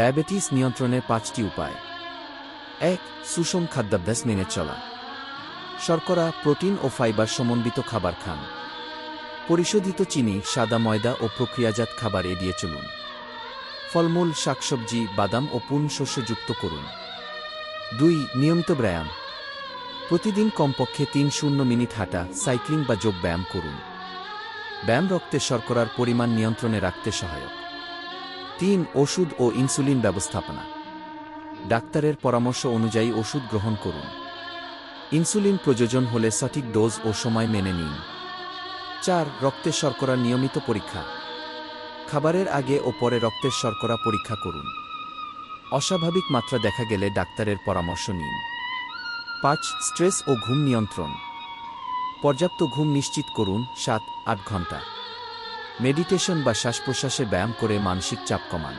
Diabetes নিয়ন্ত্রণের পাঁচটি উপায়। এক, সুষম খাদ্যাভ্যাস মেনে চলা। শর্করা, প্রোটিন ও ফাইবার সমন্বিত খাবার খান। পরিশোধিত চিনি, সাদা ময়দা ও প্রক্রিয়াজাত খাবার এড়িয়ে চলুন। ফলমূল, শাকসবজি, বাদাম ও পুন শস্যযুক্ত করুন। দুই, নিয়মিত ব্যায়াম। প্রতিদিন কমপক্ষে তিন শূন্য মিনিট হাঁটা, সাইক্লিং বা যোগ ব্যায়াম করুন। ব্যায়াম রক্তে শর্করার পরিমাণ নিয়ন্ত্রণে রাখতে সহায়ক। তিন ওষুধ ও ইনসুলিন ব্যবস্থাপনা। ডাক্তারের পরামর্শ অনুযায়ী ওষুধ গ্রহণ করুন। ইনসুলিন প্রয়োজন হলে সঠিক ডোজ ও সময় মেনে নিন। চার, রক্তের শর্করা নিয়মিত পরীক্ষা। খাবারের আগে ও পরে রক্তের শর্করা পরীক্ষা করুন। অস্বাভাবিক মাত্রা দেখা গেলে ডাক্তারের পরামর্শ নিন। পাঁচ, স্ট্রেস ও ঘুম নিয়ন্ত্রণ। পর্যাপ্ত ঘুম নিশ্চিত করুন সাত, আট ঘণ্টা। মেডিটেশন বা শ্বাস প্রশ্বাসে ব্যায়াম করে মানসিক চাপ কমান।